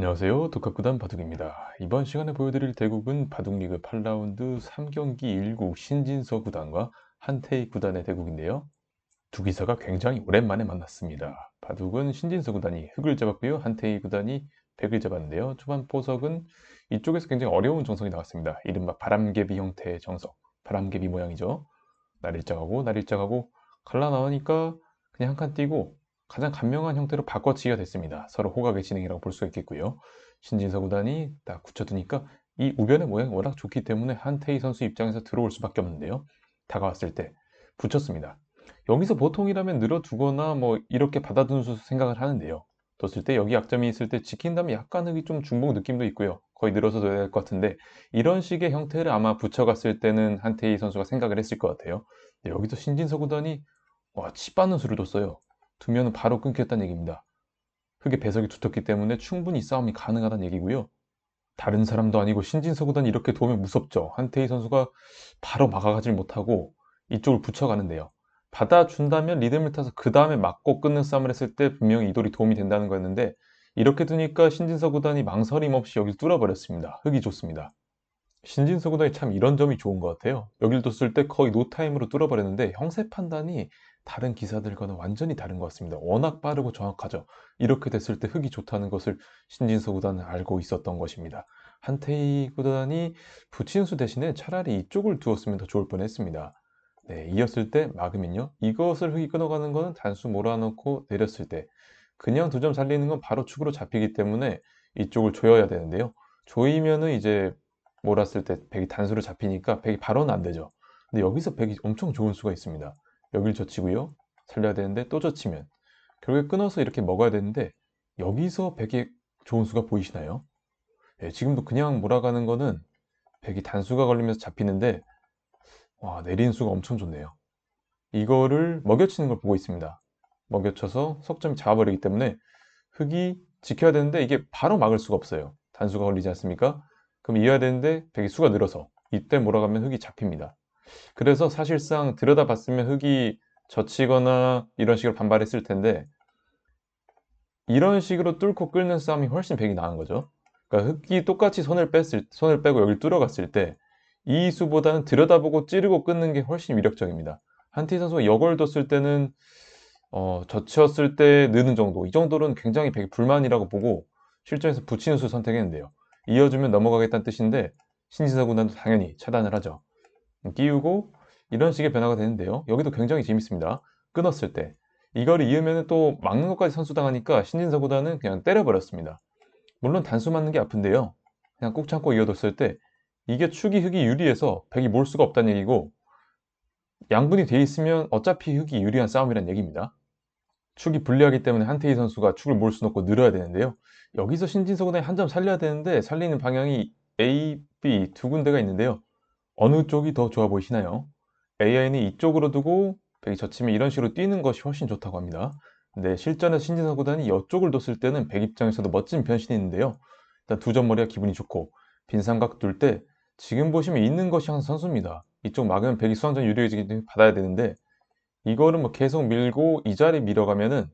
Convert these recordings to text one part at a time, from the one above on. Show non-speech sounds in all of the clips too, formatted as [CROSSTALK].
안녕하세요. 독학구단 바둑입니다. 이번 시간에 보여드릴 대국은 바둑리그 8라운드 3경기 1국 신진서 구단과 한태희 구단의 대국인데요. 두 기사가 굉장히 오랜만에 만났습니다. 바둑은 신진서 구단이 흑을 잡았고요. 한태희 구단이 백을 잡았는데요. 초반 보석은 이쪽에서 굉장히 어려운 정석이 나왔습니다. 이른바 바람개비 형태의 정석, 바람개비 모양이죠. 날일자가고 날일자가고 갈라 나오니까 그냥 한 칸 띄고 가장 간명한 형태로 바꿔치기가 됐습니다. 서로 호각의 진행이라고 볼 수가 있겠고요. 신진서 구단이 딱 굳혀두니까 이 우변의 모양이 워낙 좋기 때문에 한태희 선수 입장에서 들어올 수밖에 없는데요. 다가왔을 때 붙였습니다. 여기서 보통이라면 늘어두거나 뭐 이렇게 받아두는 수 생각을 하는데요. 뒀을 때 여기 약점이 있을 때 지킨다면 약간 흙이 좀 중복 느낌도 있고요. 거의 늘어서 둬야 될 것 같은데 이런 식의 형태를 아마 붙여갔을 때는 한태희 선수가 생각을 했을 것 같아요. 여기서 신진서 구단이 와 치 빠는 수를 뒀어요. 두면은 바로 끊겼다는 얘기입니다. 흙의 배석이 두텁기 때문에 충분히 싸움이 가능하다는 얘기고요. 다른 사람도 아니고 신진서 구단이 이렇게 도우면 무섭죠. 한태희 선수가 바로 막아가질 못하고 이쪽을 붙여가는데요. 받아준다면 리듬을 타서 그 다음에 맞고 끊는 싸움을 했을 때 분명히 이돌이 도움이 된다는 거였는데 이렇게 두니까 신진서 구단이 망설임 없이 여길 뚫어버렸습니다. 흙이 좋습니다. 신진서 구단이 참 이런 점이 좋은 것 같아요. 여길 뒀을 때 거의 노타임으로 뚫어버렸는데 형세 판단이 다른 기사들과는 완전히 다른 것 같습니다. 워낙 빠르고 정확하죠. 이렇게 됐을 때 흙이 좋다는 것을 신진서 구단은 알고 있었던 것입니다. 한태희 구단이 부친수 대신에 차라리 이쪽을 두었으면 더 좋을 뻔했습니다. 네, 이었을 때 막으면요. 이것을 흙이 끊어가는 것은 단수 몰아넣고 내렸을 때 그냥 두 점 살리는 건 바로 축으로 잡히기 때문에 이쪽을 조여야 되는데요. 조이면은 이제 몰았을 때 백이 단수로 잡히니까 백이 바로는 안 되죠. 근데 여기서 백이 엄청 좋은 수가 있습니다. 여길 젖히고요. 살려야 되는데 또 젖히면 결국에 끊어서 이렇게 먹어야 되는데 여기서 백의 좋은 수가 보이시나요? 예, 지금도 그냥 몰아가는 거는 백이 단수가 걸리면서 잡히는데 와 내리는 수가 엄청 좋네요. 이거를 먹여치는 걸 보고 있습니다. 먹여쳐서 석점이 잡아버리기 때문에 흙이 지켜야 되는데 이게 바로 막을 수가 없어요. 단수가 걸리지 않습니까? 그럼 이어야 되는데 백이 수가 늘어서 이때 몰아가면 흙이 잡힙니다. 그래서 사실상 들여다봤으면 흙이 젖히거나 이런 식으로 반발했을 텐데 이런 식으로 뚫고 끌는 싸움이 훨씬 백이 나은 거죠. 그러니까 흙이 똑같이 손을 뺐을 손을 빼고 여기 뚫어갔을 때 이 수보다는 들여다보고 찌르고 끊는 게 훨씬 위력적입니다. 한티 선수가 역을 뒀을 때는 어, 젖혔을 때 느는 정도 이 정도는 굉장히 백이 불만이라고 보고 실전에서 붙이는 수 선택했는데요. 이어주면 넘어가겠다는 뜻인데 신지사 군단도 당연히 차단을 하죠. 끼우고 이런 식의 변화가 되는데요. 여기도 굉장히 재밌습니다. 끊었을 때 이걸 이으면 또 막는 것까지 선수당하니까 신진서보다는 그냥 때려버렸습니다. 물론 단수 맞는 게 아픈데요. 그냥 꾹 참고 이어뒀을 때 이게 축이 흙이 유리해서 백이 몰 수가 없다는 얘기고 양분이 돼 있으면 어차피 흙이 유리한 싸움이란 얘기입니다. 축이 불리하기 때문에 한태희 선수가 축을 몰 수 없고 늘어야 되는데요. 여기서 신진서보다 한점 살려야 되는데 살리는 방향이 A, B 두 군데가 있는데요. 어느 쪽이 더 좋아 보이시나요? AI는 이쪽으로 두고 백이 젖히면 이런 식으로 뛰는 것이 훨씬 좋다고 합니다. 근데 실전에서 신진서 구단이 이쪽을 뒀을 때는 백 입장에서도 멋진 변신이 있는데요. 일단 두 점 머리가 기분이 좋고 빈 삼각 둘 때 지금 보시면 있는 것이 한 선수입니다. 이쪽 막으면 백이 수완전 유리해지기 때문에 받아야 되는데 이거를 뭐 계속 밀고 이 자리 밀어가면은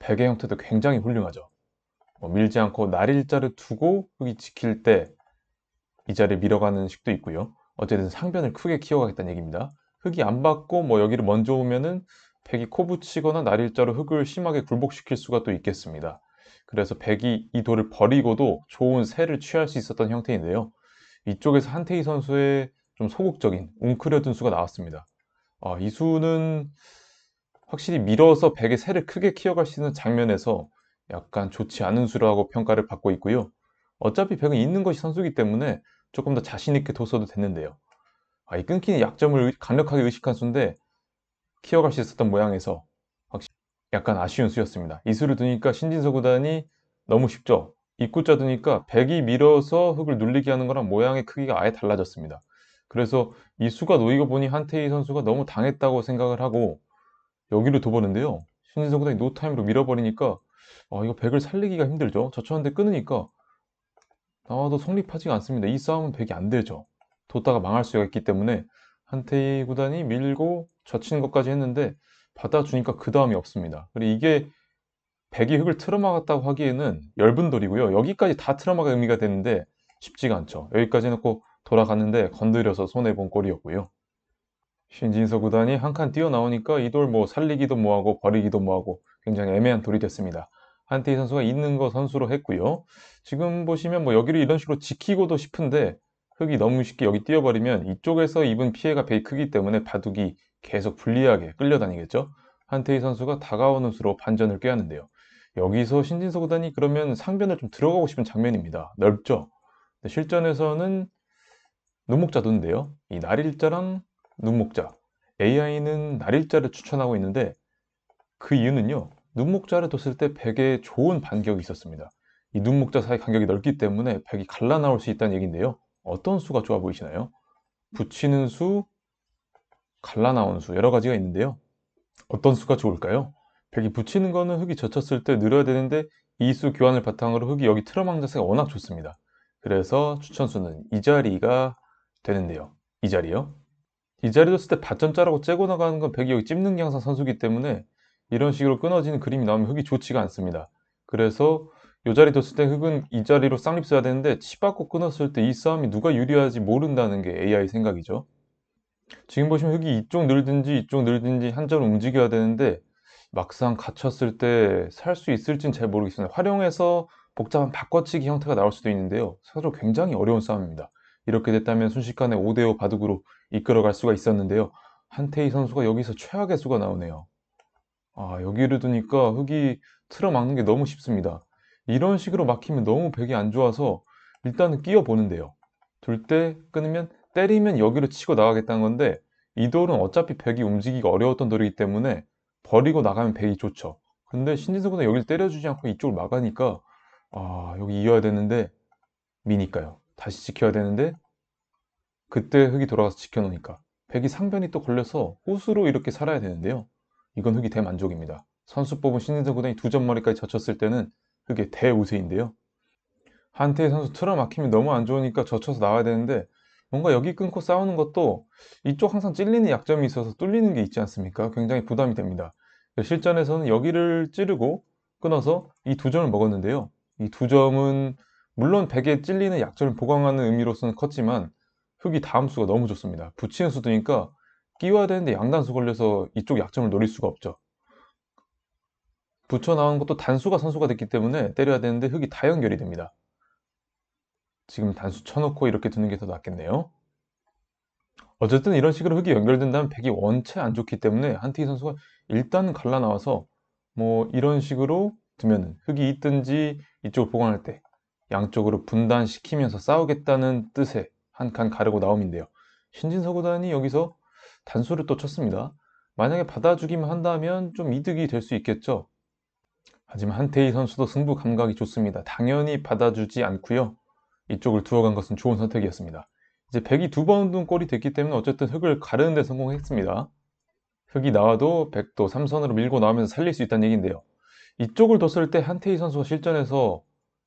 백의 형태도 굉장히 훌륭하죠. 뭐 밀지 않고 날 일자를 두고 흙이 지킬 때 이 자리에 밀어가는 식도 있고요. 어쨌든 상변을 크게 키워가겠다는 얘기입니다. 흙이 안 받고 뭐 여기를 먼저 오면은 백이 코 붙이거나 날일자로 흙을 심하게 굴복시킬 수가 또 있겠습니다. 그래서 백이 이 돌을 버리고도 좋은 새를 취할 수 있었던 형태인데요. 이쪽에서 한태희 선수의 좀 소극적인 웅크려둔 수가 나왔습니다. 아, 이 수는 확실히 밀어서 백의 새를 크게 키워갈 수 있는 장면에서 약간 좋지 않은 수라고 평가를 받고 있고요. 어차피 백은 있는 것이 선수이기 때문에 조금 더 자신있게 뒀어도 됐는데요. 아, 이 끊기는 약점을 강력하게 의식한 수인데 키워갈 수 있었던 모양에서 확실히 약간 아쉬운 수였습니다. 이 수를 두니까 신진서 구단이 너무 쉽죠. 입구자 두니까 백이 밀어서 흙을 눌리게 하는 거랑 모양의 크기가 아예 달라졌습니다. 그래서 이 수가 놓이고 보니 한태희 선수가 너무 당했다고 생각을 하고 여기로 둬보는데요. 신진서 구단이 노타임으로 밀어버리니까 아, 이거 백을 살리기가 힘들죠. 젖혔는데 끊으니까 나와도 성립하지가 않습니다. 이 싸움은 백이 안 되죠. 뒀다가 망할 수가 있기 때문에 한태희 구단이 밀고 젖히는 것까지 했는데 받아주니까 그 다음이 없습니다. 그리고 이게 백이 흙을 틀어막았다고 하기에는 얇은 돌이고요. 여기까지 다 틀어막을 의미가 되는데 쉽지가 않죠. 여기까지 놓고 돌아갔는데 건드려서 손해본 꼴이었고요. 신진서 구단이 한 칸 뛰어나오니까 이 돌 뭐 살리기도 뭐하고 버리기도 뭐하고 굉장히 애매한 돌이 됐습니다. 한태희 선수가 있는 거 선수로 했고요. 지금 보시면 뭐 여기를 이런 식으로 지키고도 싶은데 흙이 너무 쉽게 여기 뛰어버리면 이쪽에서 입은 피해가 되게 크기 때문에 바둑이 계속 불리하게 끌려다니겠죠. 한태희 선수가 다가오는 수로 반전을 꾀하는데요. 여기서 신진서 구단이 그러면 상변을 좀 들어가고 싶은 장면입니다. 넓죠? 실전에서는 눈목자 도인데요. 이 날일자랑 눈목자. AI는 날일자를 추천하고 있는데 그 이유는요. 눈목자를 뒀을 때 백에 좋은 반격이 있었습니다. 이 눈목자 사이 간격이 넓기 때문에 백이 갈라 나올 수 있다는 얘기인데요. 어떤 수가 좋아 보이시나요? 붙이는 수, 갈라 나오는 수 여러 가지가 있는데요. 어떤 수가 좋을까요? 백이 붙이는 거는 흙이 젖혔을 때 늘어야 되는데 이 수 교환을 바탕으로 흙이 여기 틀어막는 자세가 워낙 좋습니다. 그래서 추천수는 이 자리가 되는데요. 이 자리요. 이 자리 뒀을 때 밭전자라고 째고 나가는 건 백이 여기 찝는 게 항상 선수기 때문에 이런 식으로 끊어지는 그림이 나오면 흙이 좋지가 않습니다. 그래서 이 자리 뒀을 때 흙은 이 자리로 쌍립 써야 되는데 치 받고 끊었을 때 이 싸움이 누가 유리할지 모른다는 게 AI 생각이죠. 지금 보시면 흙이 이쪽 늘든지 이쪽 늘든지 한점 움직여야 되는데 막상 갇혔을 때 살 수 있을진 잘 모르겠습니다. 활용해서 복잡한 바꿔치기 형태가 나올 수도 있는데요. 사실 굉장히 어려운 싸움입니다. 이렇게 됐다면 순식간에 5대5 바둑으로 이끌어갈 수가 있었는데요. 한태희 선수가 여기서 최악의 수가 나오네요. 아, 여기를 두니까 흙이 틀어막는 게 너무 쉽습니다. 이런 식으로 막히면 너무 백이 안 좋아서 일단은 끼워 보는데요. 둘 때 끊으면 때리면 여기로 치고 나가겠다는 건데 이 돌은 어차피 백이 움직이기 어려웠던 돌이기 때문에 버리고 나가면 백이 좋죠. 근데 신진석은 여기를 때려주지 않고 이쪽을 막으니까 아 여기 이어야 되는데 미니까요. 다시 지켜야 되는데 그때 흙이 돌아가서 지켜놓으니까 백이 상변이 또 걸려서 호수로 이렇게 살아야 되는데요. 이건 흙이 대만족입니다. 선수 뽑은 신진석 구단이 두 점머리까지 젖혔을 때는 흙의 대우세인데요. 한태희 선수 틀어 막히면 너무 안 좋으니까 젖혀서 나와야 되는데 뭔가 여기 끊고 싸우는 것도 이쪽 항상 찔리는 약점이 있어서 뚫리는 게 있지 않습니까? 굉장히 부담이 됩니다. 실전에서는 여기를 찌르고 끊어서 이 두 점을 먹었는데요. 이 두 점은 물론 백에 찔리는 약점을 보강하는 의미로서는 컸지만 흙이 다음 수가 너무 좋습니다. 붙이는 수도니까 끼워야 되는데 양단수 걸려서 이쪽 약점을 노릴 수가 없죠. 붙여 나온 것도 단수가 선수가 됐기 때문에 때려야 되는데 흙이 다 연결이 됩니다. 지금 단수 쳐놓고 이렇게 두는 게 더 낫겠네요. 어쨌든 이런 식으로 흙이 연결된다면 백이 원체 안 좋기 때문에 한태희 선수가 일단 갈라 나와서 뭐 이런 식으로 두면 흙이 있든지 이쪽을 보강할 때 양쪽으로 분단시키면서 싸우겠다는 뜻의 한 칸 가르고 나옴인데요. 신진서 구단이 여기서 단수를 또 쳤습니다. 만약에 받아주기만 한다면 좀 이득이 될 수 있겠죠. 하지만 한태희 선수도 승부 감각이 좋습니다. 당연히 받아주지 않고요. 이쪽을 두어간 것은 좋은 선택이었습니다. 이제 백이 두 번둔 꼴이 됐기 때문에 어쨌든 흙을 가르는 데 성공했습니다. 흙이 나와도 백도 삼선으로 밀고 나오면서 살릴 수 있다는 얘기인데요. 이쪽을 뒀을 때 한태희 선수가 실전에서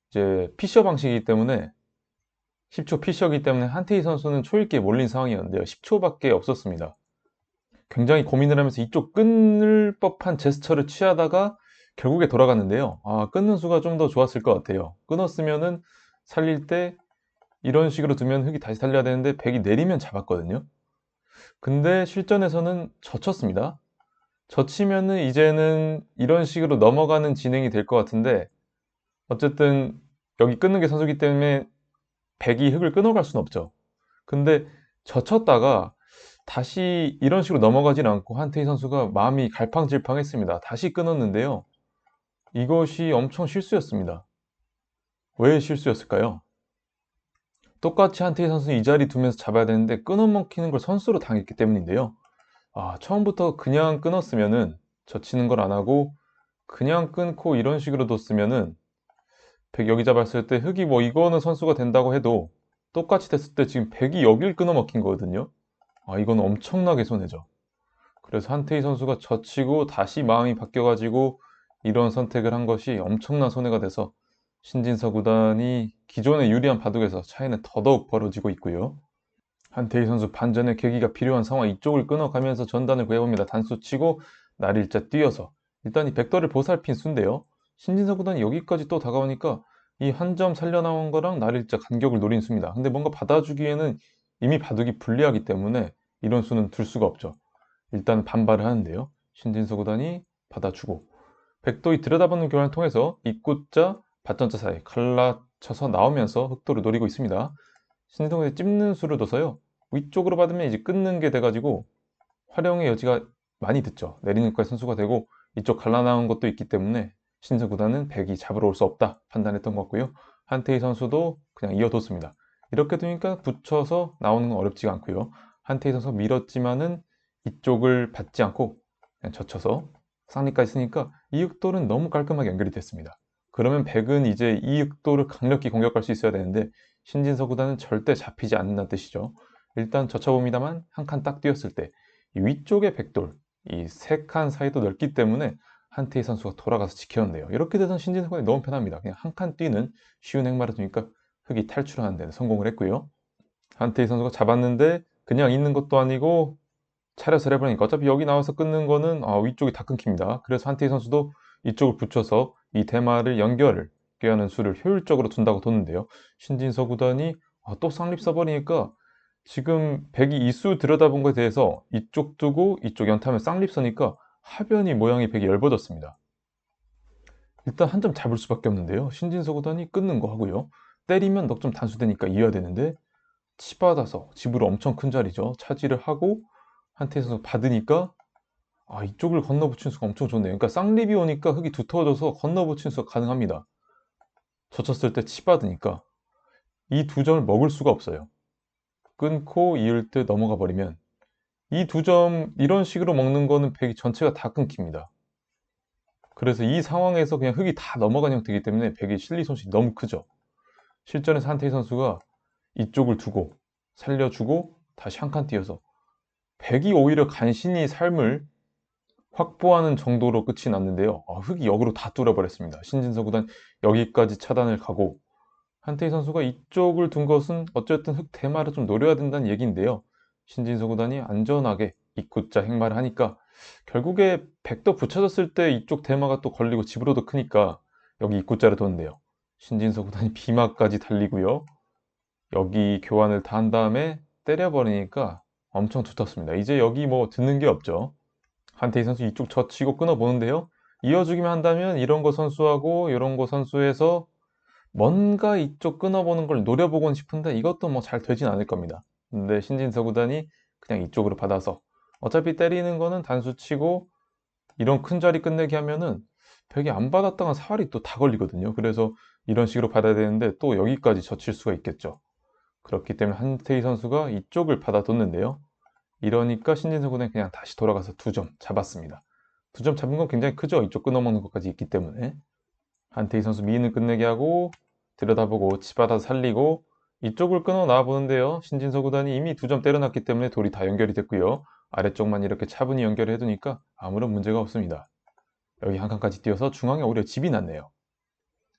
이제 피셔 방식이기 때문에 10초 피셔이기 때문에 한태희 선수는 초읽기에 몰린 상황이었는데요. 10초밖에 없었습니다. 굉장히 고민을 하면서 이쪽 끊을 법한 제스처를 취하다가 결국에 돌아갔는데요. 아, 끊는 수가 좀 더 좋았을 것 같아요. 끊었으면은 살릴 때 이런 식으로 두면 흙이 다시 살려야 되는데 백이 내리면 잡았거든요. 근데 실전에서는 젖혔습니다. 젖히면은 이제는 이런 식으로 넘어가는 진행이 될 것 같은데 어쨌든 여기 끊는 게 선수기 때문에 백이 흙을 끊어갈 수는 없죠. 근데 젖혔다가 다시 이런 식으로 넘어가진 않고 한태희 선수가 마음이 갈팡질팡했습니다. 다시 끊었는데요. 이것이 엄청 실수였습니다. 왜 실수였을까요? 똑같이 한태희 선수는 이 자리 두면서 잡아야 되는데 끊어먹히는 걸 선수로 당했기 때문인데요. 아, 처음부터 그냥 끊었으면은 젖히는 걸 안 하고 그냥 끊고 이런 식으로 뒀으면은 백 여기 잡았을 때 흙이 뭐 이거는 선수가 된다고 해도 똑같이 됐을 때 지금 백이 여길 끊어먹힌 거거든요. 아, 이건 엄청나게 손해죠. 그래서 한태희 선수가 젖히고 다시 마음이 바뀌어가지고 이런 선택을 한 것이 엄청난 손해가 돼서 신진서 구단이 기존의 유리한 바둑에서 차이는 더더욱 벌어지고 있고요. 한태희 선수 반전의 계기가 필요한 상황 이쪽을 끊어가면서 전단을 구해봅니다. 단수 치고 날일자 뛰어서 일단 이 백도를 보살핀 수인데요. 신진서 구단이 여기까지 또 다가오니까 이 한 점 살려 나온 거랑 날일자 간격을 노린 수입니다. 근데 뭔가 받아주기에는 이미 바둑이 불리하기 때문에 이런 수는 둘 수가 없죠. 일단 반발을 하는데요. 신진서 구단이 받아주고 백도이 들여다보는 교환을 통해서 입구자, 받전자 사이 갈라쳐서 나오면서 흑도를 노리고 있습니다. 신진서 구단이 찝는 수를 둬서요. 위쪽으로 받으면 이제 끊는 게 돼가지고 활용의 여지가 많이 듣죠. 내리는 거에 선수가 되고 이쪽 갈라 나온 것도 있기 때문에 신서 구단은 백이 잡으러 올 수 없다 판단했던 것 같고요. 한태희 선수도 그냥 이어뒀습니다. 이렇게 되니까 붙여서 나오는 건 어렵지가 않고요. 한태희 선수 밀었지만은 이쪽을 받지 않고 젖혀서 쌍리까지 쓰니까 이육돌은 너무 깔끔하게 연결이 됐습니다. 그러면 백은 이제 이육돌을 강력히 공격할 수 있어야 되는데 신진서 구단은 절대 잡히지 않는다는 뜻이죠. 일단 젖혀봅니다만 한 칸 딱 뛰었을 때 위쪽의 백돌 이 세 칸 사이도 넓기 때문에 한태희 선수가 돌아가서 지켰는데요. 이렇게 돼서 신진서 구단이 너무 편합니다. 그냥 한 칸 뛰는 쉬운 행마를 두니까 흑이 탈출하는 데는 성공을 했고요. 한태희 선수가 잡았는데 그냥 있는 것도 아니고 차렷을 해버리니까 어차피 여기 나와서 끊는 거는 아, 위쪽이 다 끊깁니다. 그래서 한태희 선수도 이쪽을 붙여서 이 대마를 연결을 꾀하는 수를 효율적으로 둔다고 뒀는데요. 신진서 구단이 아, 또 쌍립 써버리니까 지금 백이 이수 들여다본 것에 대해서 이쪽 두고 이쪽 연타면 쌍립 서니까 하변이 모양이 백이 얇아졌습니다. 일단 한 점 잡을 수밖에 없는데요. 신진서 구단이 끊는 거 하고요. 때리면 넉점 단수되니까 이어야 되는데 치받아서 집으로 엄청 큰 자리죠. 차지를 하고 한테에서 받으니까 아 이쪽을 건너붙인 수가 엄청 좋네요. 그러니까 쌍립이 오니까 흙이 두터워져서 건너붙인 수가 가능합니다. 젖혔을 때 치받으니까 이 두 점을 먹을 수가 없어요. 끊고 이을 때 넘어가 버리면 이 두 점 이런 식으로 먹는 거는 백이 전체가 다 끊깁니다. 그래서 이 상황에서 그냥 흙이 다 넘어간 형태이기 때문에 백의 실리 손실이 너무 크죠. 실전에서 한태희 선수가 이쪽을 두고 살려주고 다시 한 칸 뛰어서 백이 오히려 간신히 삶을 확보하는 정도로 끝이 났는데요. 아, 흙이 역으로 다 뚫어버렸습니다. 신진서 구단 여기까지 차단을 가고 한태희 선수가 이쪽을 둔 것은 어쨌든 흙 대마를 좀 노려야 된다는 얘기인데요. 신진서 구단이 안전하게 입구자 행마를 하니까 결국에 백도 붙여졌을 때 이쪽 대마가 또 걸리고 집으로도 크니까 여기 입구자를 뒀는데요. 신진서 구단이 [LAUGHS] 비마까지 달리고요. 여기 교환을 다 한 다음에 때려버리니까 엄청 두텁습니다. 이제 여기 뭐 듣는 게 없죠. 한태희 선수 이쪽 젖히고 끊어보는데요. 이어주기만 한다면 이런 거 선수하고 이런 거 선수해서 뭔가 이쪽 끊어보는 걸 노려보곤 싶은데 이것도 뭐 잘 되진 않을 겁니다. 근데 신진서 구단이 그냥 이쪽으로 받아서 어차피 때리는 거는 단수 치고 이런 큰 자리 끝내기 하면은 벽이 안 받았다가 사활이 또 다 걸리거든요. 그래서 이런 식으로 받아야 되는데 또 여기까지 젖힐 수가 있겠죠. 그렇기 때문에 한태희 선수가 이쪽을 받아뒀는데요. 이러니까 신진서 군은 그냥 다시 돌아가서 두 점 잡았습니다. 두 점 잡은 건 굉장히 크죠. 이쪽 끊어먹는 것까지 있기 때문에. 한태희 선수 미인을 끝내게 하고 들여다보고 치받아 살리고 이쪽을 끊어 나와보는데요. 신진서 구단이 이미 두 점 때려놨기 때문에 돌이 다 연결이 됐고요. 아래쪽만 이렇게 차분히 연결을 해두니까 아무런 문제가 없습니다. 여기 한 칸까지 뛰어서 중앙에 오히려 집이 났네요.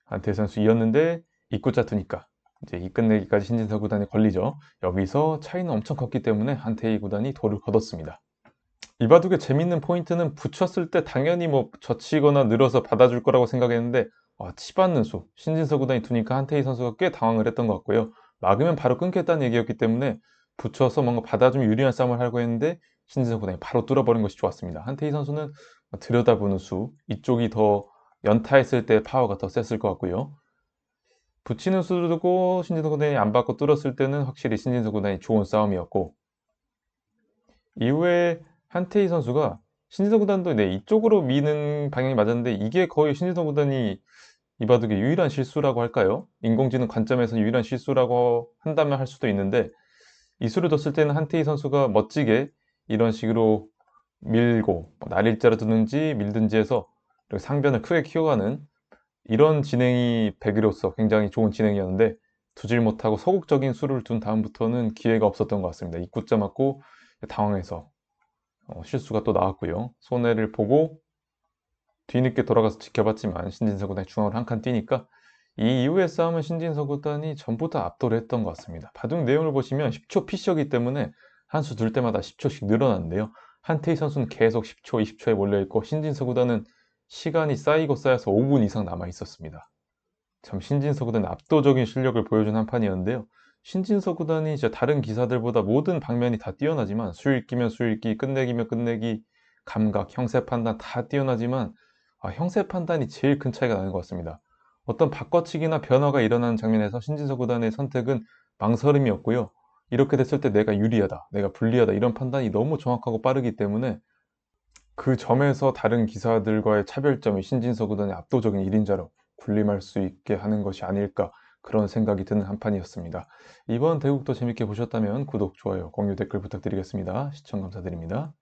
한태희 선수 이었는데 입구자 투니까 이제 이 끝내기까지 신진서 구단이 걸리죠. 여기서 차이는 엄청 컸기 때문에 한태희 구단이 돌을 거뒀습니다. 이 바둑의 재밌는 포인트는 붙였을 때 당연히 뭐 젖히거나 늘어서 받아줄 거라고 생각했는데 와, 치받는 수 신진서 구단이 두니까 한태희 선수가 꽤 당황을 했던 것 같고요. 막으면 바로 끊겠다는 얘기였기 때문에 붙여서 뭔가 받아주면 유리한 싸움을 하려고 했는데 신진서 구단이 바로 뚫어버린 것이 좋았습니다. 한태희 선수는 들여다보는 수 이쪽이 더 연타했을 때 파워가 더 셌을 것 같고요. 붙이는 수도 두고 신진서 구단이 안 받고 뚫었을 때는 확실히 신진서 구단이 좋은 싸움이었고 이후에 한태희 선수가 신진서 구단도 네, 이쪽으로 미는 방향이 맞았는데 이게 거의 신진서 구단이 이 바둑의 유일한 실수라고 할까요? 인공지능 관점에서 유일한 실수라고 한다면 할 수도 있는데 이 수를 뒀을 때는 한태희 선수가 멋지게 이런 식으로 밀고 뭐 날일자로 두는지 밀든지 해서 상변을 크게 키워가는 이런 진행이 백이로서 굉장히 좋은 진행이었는데 두질 못하고 소극적인 수를 둔 다음부터는 기회가 없었던 것 같습니다. 입구자 맞고 당황해서 어, 실수가 또 나왔고요. 손해를 보고 뒤늦게 돌아가서 지켜봤지만 신진서 구단이 중앙으로 한 칸 뛰니까 이 이후의 싸움은 신진서 구단이 전부 다 압도를 했던 것 같습니다. 바둑 내용을 보시면 10초 피셔기 때문에 한 수 둘 때마다 10초씩 늘어났는데요. 한태희 선수는 계속 10초, 20초에 몰려있고 신진서 구단은 시간이 쌓이고 쌓여서 5분 이상 남아 있었습니다. 참 신진서 구단의 압도적인 실력을 보여준 한 판이었는데요. 신진서 구단이 이제 다른 기사들보다 모든 방면이 다 뛰어나지만 수읽기면 수읽기, 끝내기면 끝내기, 감각, 형세 판단 다 뛰어나지만 아, 형세 판단이 제일 큰 차이가 나는 것 같습니다. 어떤 바꿔치기나 변화가 일어나는 장면에서 신진서 구단의 선택은 망설임이었고요. 이렇게 됐을 때 내가 유리하다, 내가 불리하다 이런 판단이 너무 정확하고 빠르기 때문에 그 점에서 다른 기사들과의 차별점이 신진서 구단의 압도적인 1인자로 군림할 수 있게 하는 것이 아닐까 그런 생각이 드는 한 판이었습니다. 이번 대국도 재밌게 보셨다면 구독, 좋아요, 공유, 댓글 부탁드리겠습니다. 시청 감사드립니다.